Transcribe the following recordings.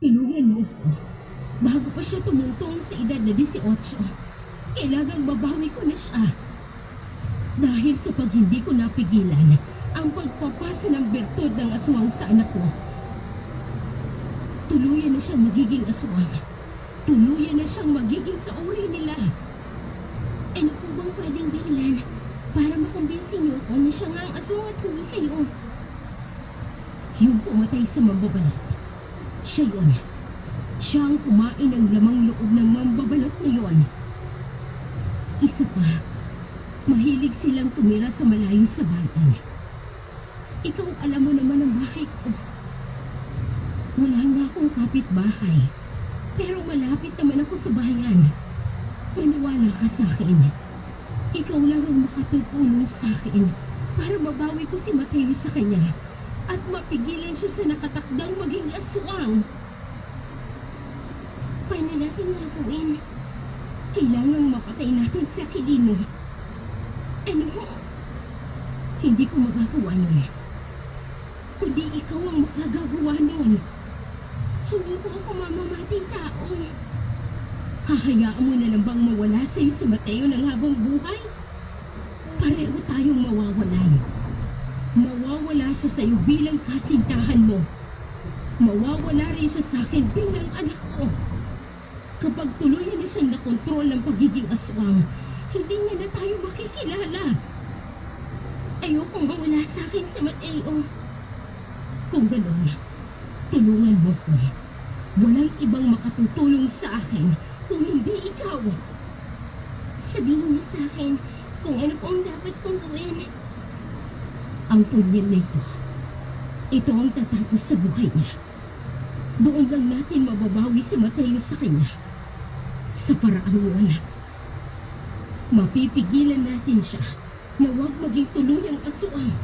Tulungan mo ko. Bago pa siya tumutong sa edad na 18, kailangang babawi ko na siya. Dahil kapag hindi ko napigilan ang pagpapasa ng bertod ng aswang sa anak ko, tuluyan na siyang magiging aswang. Tuluyan na siyang magiging kauri nila. Ano po bang pwedeng dahilan para makumbinsi niyo ako na siya nga ang aswang at hindi kayo? Yung pumatay sa mambabalot. Siya yun. Siya ang kumain ng lamang loob ng mambabalot na yun. Isa pa, mahilig silang tumira sa malayo sa bayan. Ikaw alam mo naman ang bahay ko. Wala nga akong kapitbahay. Pero malapit naman ako sa bayan. Maniwala ka sa akin. Ikaw lang ang makatutulong sa akin para mabawi ko si Mateo sa kanya at mapigilan siya sa nakatakdang maging aswang. Paano natin gagawin? Kailangang mapatay natin si Aquilino. Ano? Hindi ko magagawa nun. Kundi ikaw ang makagagawa nun. Hindi ko ako mamamatay tao. Hahayaan mo na lang bang mawala sa'yo si Mateo ng habang buhay? Pareho tayong mawawalan. Siya sa'yo bilang kasintahan mo. Mawawala rin siya sa akin bilang anak ko. Kapag tuluyan na siyang nakontrol ng pagiging aswang, hindi niya na tayo makikilala. Ayokong mawala sa akin si Mateo. Kung gano'n, tulungan mo ko. Walang ibang makatutulong sa akin kung hindi ikaw. Sabihin niya sa akin kung ano po dapat kong gawin. Ang tunil na ito, ito ang tatapos sa buhay niya. Doon lang natin mababawi si Mateo sa kanya. Sa paraang yun, mapipigilan natin siya na huwag maging tuluyang aswang.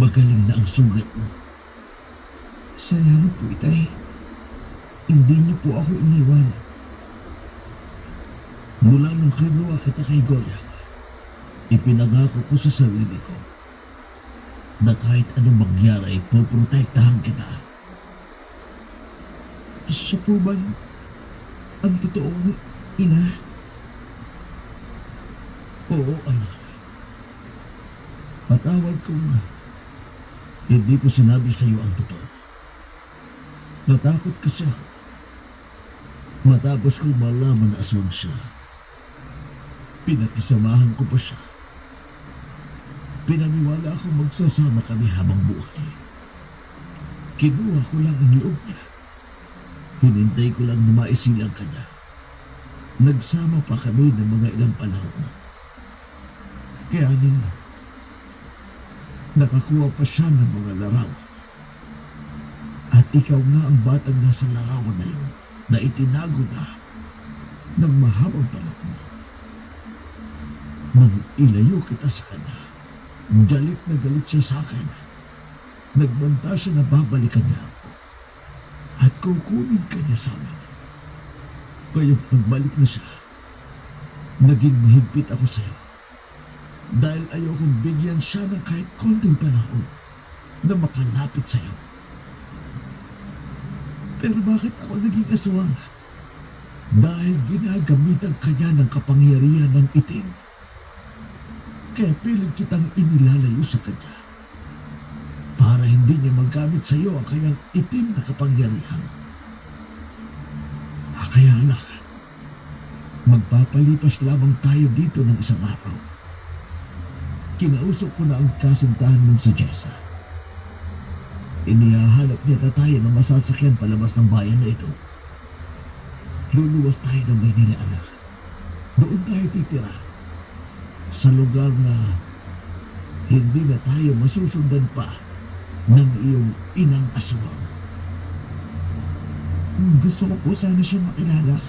Magaling na ang sugat mo. Salamat po, Itay. Hindi niyo po ako iniwan. Mula nung kinuha kita kay Goya, ipinangako ko sa sarili ko na kahit anong mangyari ay poprotektahan kita. Siya po ba ang totoong ina? Oo, anak. Patawad ko nga. Hindi ko sinabi sa iyo ang totoo. Natakot kasi ako. Matapos kong malaman na aswang siya. Pinakisamahan ko pa siya. Pinaniwala akong magsasama kami habang buhay. Kinuha ko lang ang loob niya. Hinintay ko lang na maisilang kanya. Nagsama pa kami ng mga ilang panahon. Kaya nila, nakakuha pa siya ng mga larawan. At ikaw nga ang batang nasa larawan na yun na itinago na ng mahabang panahon. Nang ilayo kita sa kanya, galit na galit siya sa akin. Nagbanta siya na babalikan niya ako at kukunin ka niya sa amin. Kaya pagbalik na siya, naging mahigpit ako sa iyo dahil ayokong bigyan siya ng kahit konting panahon na makalapit sa iyo. Pero bakit ako naging aswang? Dahil ginagamitan kanya ng kapangyarihan ng itim. Kaya pilit kitang inilalayo sa kanya para hindi niya magamit sa iyo ang kanyang itim na kapangyarihan. Ah, Kaya anak, magpapalipas lamang tayo dito ng isang araw. Kinausap ko na ang kasintahan mong si Jessa. Inihahanap niya na tayo ng masasakyan palabas ng bayan na ito. Luluwas tayo ng Maynila, anak. Doon tayo titira. Sa lugar na hindi na tayo masusundan pa ng iyong inang aswang. Gusto ko po sana siyang makilala.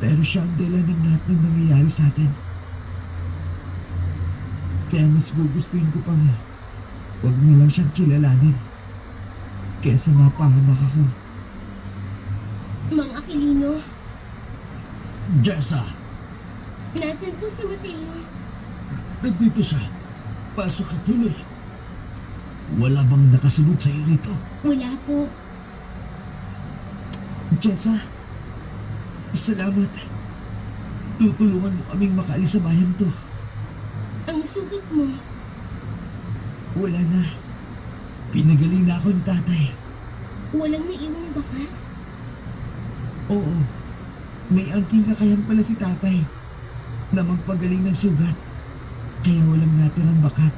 Pero siya ang dahilan ng lahat ng nangyayari sa atin. Kaya mas gugustuhin ko pang huwag mo lang siyang kilalanin. Kesa mapahamak ako. Mang Aquilino, Jessa, nasan po si Mateo? nandito siya. Pasok ka tuloy. Wala bang nakasunod sa iyo rito? Wala po. Jessa, salamat. Tutulungan mo kaming makaalis sa bayan to. Sugat mo. Wala na. Pinagaling na ako ni tatay. Walang naiwang bakas. Oo. May angking kakayan pala si tatay na magpagaling ng sugat. Kaya walang natirang bakat.